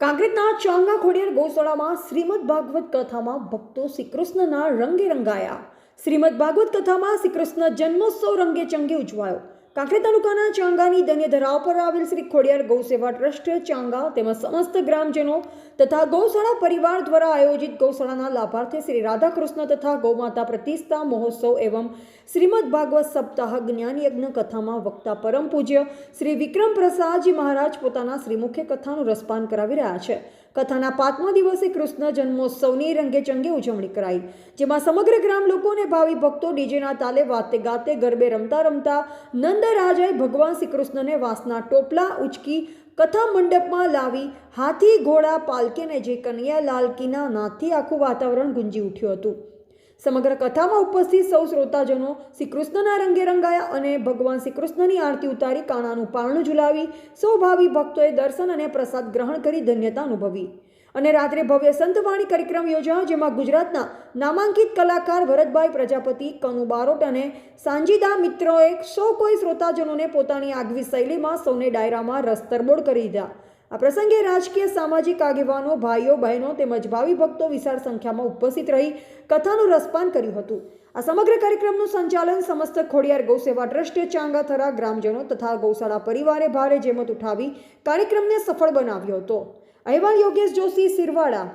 કાંકરેજના ચાંગા ખોડિયાર ગૌશાળામાં શ્રીમદ ભાગવત કથામાં ભક્તો શ્રીકૃષ્ણના રંગે રંગાયા. શ્રીમદ ભાગવત કથામાં શ્રીકૃષ્ણ જન્મોત્સવ રંગે ચંગે ઉજવાયો. કાંકરેજ તાલુકાના ચાંગાની ધન્ય ધરાવ પર આવેલ શ્રી ખોડિયાર ગૌસેવા ટ્રસ્ટ ચાંગા તેમજ સમસ્ત ગ્રામજનો તથા ગૌશાળા પરિવાર દ્વારા આયોજિત ગૌશાળાના લાભાર્થી શ્રી રાધાકૃષ્ણ તથા ગૌમાતા પ્રતિષ્ઠા મહોત્સવ એવં શ્રીમદ ભાગવત સપ્તાહ જ્ઞાન યજ્ઞ કથામાં વક્તા પરમ પૂજ્ય શ્રી વિક્રમ પ્રસાદજી મહારાજ પોતાના શ્રીમુખે કથાનું રસપાન કરાવી રહ્યા છે. કથાના પાંચમા દિવસે કૃષ્ણ જન્મોત્સવની રંગે ચંગે ઉજવણી કરાઈ, જેમાં સમગ્ર ગ્રામ લોકો અને ભાવિ ભક્તો ડીજેના તાલે વાતે ગાતે ગરબે રમતા રમતા નંદરાજાએ ભગવાન શ્રી કૃષ્ણને વાસના ટોપલા ઉચકી કથા મંડપમાં લાવી હાથી, ઘોડા પાલકીને જે કનૈયા લાલકીના નાથથી આખું વાતાવરણ ગુંજી ઉઠ્યું હતું. સમગ્ર કથામાં ઉપસ્થિત સૌ શ્રોતાજનો શ્રી કૃષ્ણના રંગે રંગાયા અને ભગવાન શ્રી કૃષ્ણની આરતી ઉતારી કાણાનું પારણું ઝુલાવી સૌ ભાવિ ભક્તોએ દર્શન અને પ્રસાદ ગ્રહણ કરી ધન્યતા અનુભવી. અને રાત્રે ભવ્ય સંતવાણી કાર્યક્રમ યોજાયો, જેમાં ગુજરાતના નામાંકિત કલાકાર ભરતભાઈ પ્રજાપતિ, કનુ બારોટ અને સાંજીદા મિત્રોએ સૌ કોઈ શ્રોતાજનોને પોતાની આગવી શૈલીમાં સૌને ડાયરામાં રસ તરબોળ કરી દીધા. આ પ્રસંગે રાજકીય, સામાજિક આગેવાનો, ભાઈઓ, બહેનો તેમજ ભાવિ ભક્તો વિશાળ સંખ્યામાં ઉપસ્થિત રહી કથાનું રસપાન કર્યું હતું. આ સમગ્ર કાર્યક્રમનું સંચાલન સમસ્ત ખોડિયાર ગૌસેવા ટ્રસ્ટ, ચાંગાથરા ગ્રામજનો તથા ગૌશાળા પરિવારે ભારે જેમત ઉઠાવી કાર્યક્રમને સફળ બનાવ્યો હતો. અહેવાલ યોગેશ જોશી સિરવાડા